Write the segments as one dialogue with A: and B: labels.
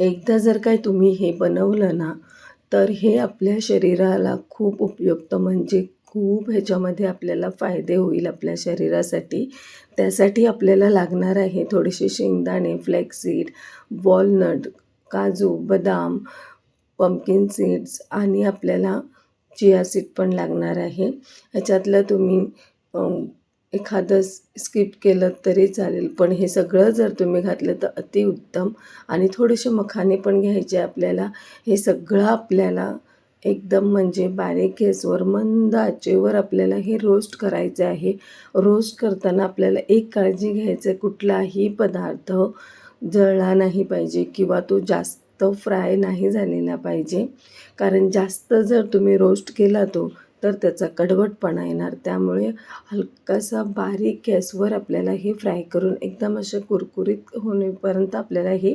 A: एकदा जर काय तुम्ही हे बनवलं ना तर हे आपल्या शरीराला खूप उपयुक्त म्हणजे खूप ह्याच्यामध्ये आपल्याला फायदे होईल आपल्या शरीरासाठी. त्यासाठी आपल्याला लागणार आहे थोडेसे शेंगदाणे फ्लॅक्सीड वॉलनट काजू बदाम पम्पकिन सीड्स आणि आपल्याला चिया सीड पण लागणार आहे. ह्याच्यातलं तुम्ही एखादं स्किप केलं तरी चालेल. पण हे सगळं जर तुम्ही घातलं तर अतिउत्तम आणि थोडेसे मखाने पण घ्यायचे आपल्याला. हे सगळं आपल्याला एकदम म्हणजे बारीक गॅसवर मंद आचेवर आपल्याला हे रोस्ट करायचं आहे. रोस्ट करताना आपल्याला एक काळजी घ्यायचं आहे. कुठलाही पदार्थ जळला नाही पाहिजे किंवा तो जास्त फ्राय नाही झालेला पाहिजे. कारण जास्त जर तुम्ही रोस्ट केला तो तर त्याचा कडवटपणा येणार. त्यामुळे हलकासा बारीक गॅसवर आपल्याला हे फ्राय करून एकदम असे कुरकुरीत होण्यापर्यंत आपल्याला हे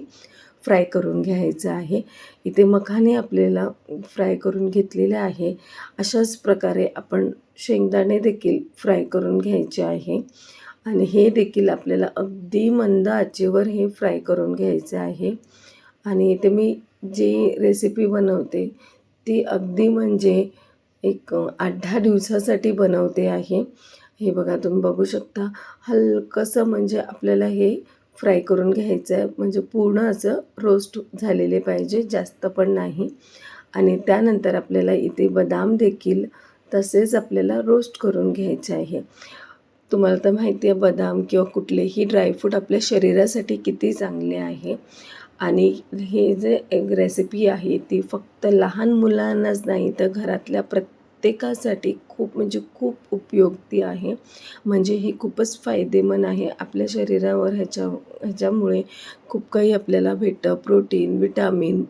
A: फ्राय करून घ्यायचं आहे. इथे मखाने आपल्याला फ्राय करून घेतलेले आहे. अशाच प्रकारे आपण शेंगदाणे देखील फ्राय करून घ्यायचे आहे. आणि हे देखील आपल्याला अगदी मंद आचेवर हे फ्राय करून घ्यायचं आहे. आणि इथे मी जी रेसिपी बनवते ती अगदी म्हणजे एक आठ दहा दिवसासाठी बनवते आहे. हे बघा तुम्ही बघू शकता. हलकंसं म्हणजे आपल्याला हे फ्राय करून घ्यायचं आहे. म्हणजे पूर्ण असं रोस्ट झालेले पाहिजे जास्त पण नाही. आणि त्यानंतर आपल्याला इथे बदाम देखील तसेच आपल्याला रोस्ट करून घ्यायचे आहे. तुम्हाला तर माहिती आहे बदाम किंवा कुठलेही ड्रायफ्रूट आपल्या शरीरासाठी किती चांगले आहे. आणि हे जे एक रेसिपी आहे ती फक्त लहान मुलांनाच नाही तर घरातल्या प्रत्येकासाठी खूप म्हणजे खूप उपयोगी आहे. म्हणजे ही खूपच फायदेमंद आहे. आपल्या शरीरावर ह्याच्या ह्याच्यामुळे खूप काही आपल्याला भेटतं. प्रोटीन विटामिन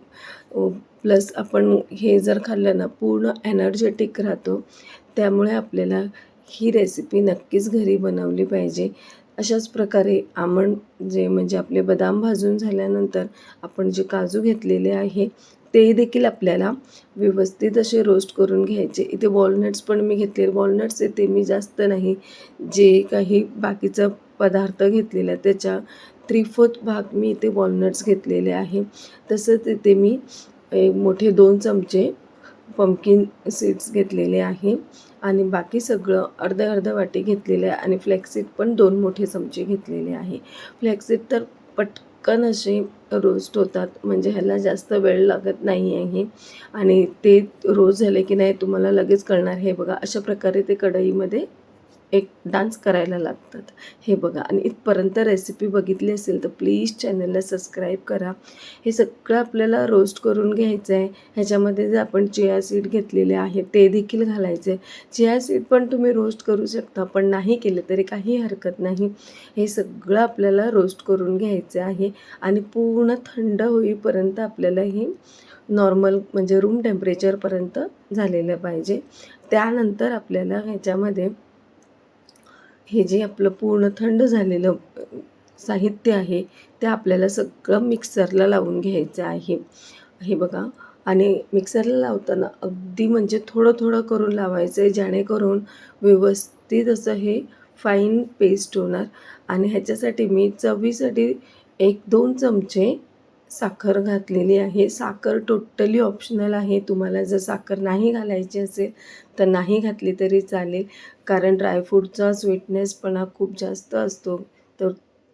A: प्लस आपण हे जर खाल्लं ना पूर्ण एनर्जेटिक राहतो. त्यामुळे आपल्याला ही रेसिपी नक्कीच घरी बनवली पाहिजे. अशाच प्रकारे आमंड जे म्हणजे आपले बदाम भाजून झाल्यानंतर आपण जे काजू घेतलेले आहे ते देखील आपल्याला व्यवस्थित असे रोस्ट करून घ्यायचे. इथे वॉलनट्स पण मी घेतले. वॉलनट्स इथे मी जास्त नाही. जे काही बाकीचा पदार्थ घेतलेला आहे त्याच्या थ्री फोर्थ भाग मी इथे वॉलनट्स घेतलेले आहे. तसंच इथे मी एक मोठे दोन चमचे पंपकिन सीड्स घेतलेले आहे. आणि बाकी सगळं अर्ध अर्ध वाटी घेतलेलं आहे. आणि फ्लॅक्सीड पण दोन मोठे चमचे घेतलेले आहे. फ्लॅक्सीड तर पट पटकन अशी रोस्ट होतात. म्हणजे ह्याला जास्त वेळ लागत नाही आहे आणि ते रोस्ट झाले की नाही तुम्हाला लगेच कळणार. हे बघा अशा प्रकारे ते कढईमध्ये एक डान्स करायला लागतात. हे बघा. आणि इथपर्यंत रेसिपी बघितली असेल तर प्लीज चॅनलला सबस्क्राईब करा. हे सगळं आपल्याला रोस्ट करून घ्यायचं आहे ह्याच्यामध्ये जे आपण चिया सीड घेतलेले आहे ते देखील घालायचे चिया सीड पण तुम्ही रोस्ट करू शकता पण नाही केलं तरी काही हरकत नाही. हे सगळं आपल्याला रोस्ट करून घ्यायचं आहे. आणि पूर्ण थंड होईपर्यंत आपल्याला हे नॉर्मल म्हणजे रूम टेम्परेचरपर्यंत झालेलं पाहिजे. त्यानंतर आपल्याला ह्याच्यामध्ये हे जे आपलं पूर्ण थंड झालेलं साहित्य आहे ते आपल्याला सगळं मिक्सरला लावून घ्यायचं आहे. हे बघा. आणि मिक्सरला लावताना अगदी म्हणजे थोडं थोडं करून लावायचं आहे जेणेकरून व्यवस्थित असं हे फाईन पेस्ट होणार. आणि ह्याच्यासाठी मी चवीसाठी एक दोन चमचे साखर घातलेली आहे. साखर टोटली ऑप्शनल आहे. तुम्हाला जर साखर नाही घालायची असेल तर नाही घातली तरी चालेल. कारण ड्रायफ्रूटचा स्वीटनेसपणा खूप जास्त असतो. तर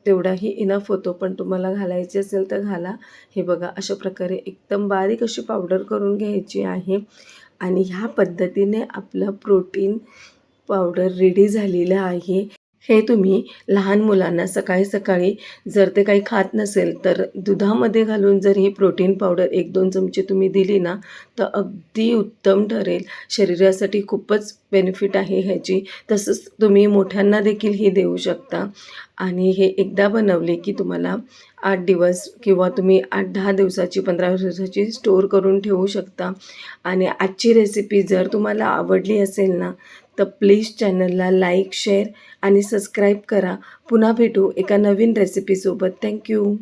A: तेवढाही इनफ होतो. पण तुम्हाला घालायची असेल तर घाला. हे बघा अशा प्रकारे एकदम बारीक अशी पावडर करून घ्यायची आहे. आणि ह्या पद्धतीने आपलं प्रोटीन पावडर रेडी झालेलं आहे. हे तुम्ही लहान मुलांना सकाळी सकाळी जर ते काही खात नसेल तर दुधामध्ये घालून जर ही प्रोटीन पावडर एक दोन चमचे तुम्ही दिली ना तर अगदी उत्तम ठरेल. शरीरासाठी खूपच बेनिफिट आहे ह्याची. तसंच तुम्ही मोठ्यांना देखील ही देऊ शकता. आणि हे एकदा बनवले की तुम्हाला आठ दिवस किंवा तुम्ही आठ दहा दिवसाची पंधरा दिवसाची स्टोअर करून ठेवू शकता. आणि आजची रेसिपी जर तुम्हाला आवडली असेल ना तर प्लीज चॅनलला लाईक शेअर आणि सबस्क्राईब करा. पुन्हा भेटू एका नवीन रेसिपीसोबत थँक्यू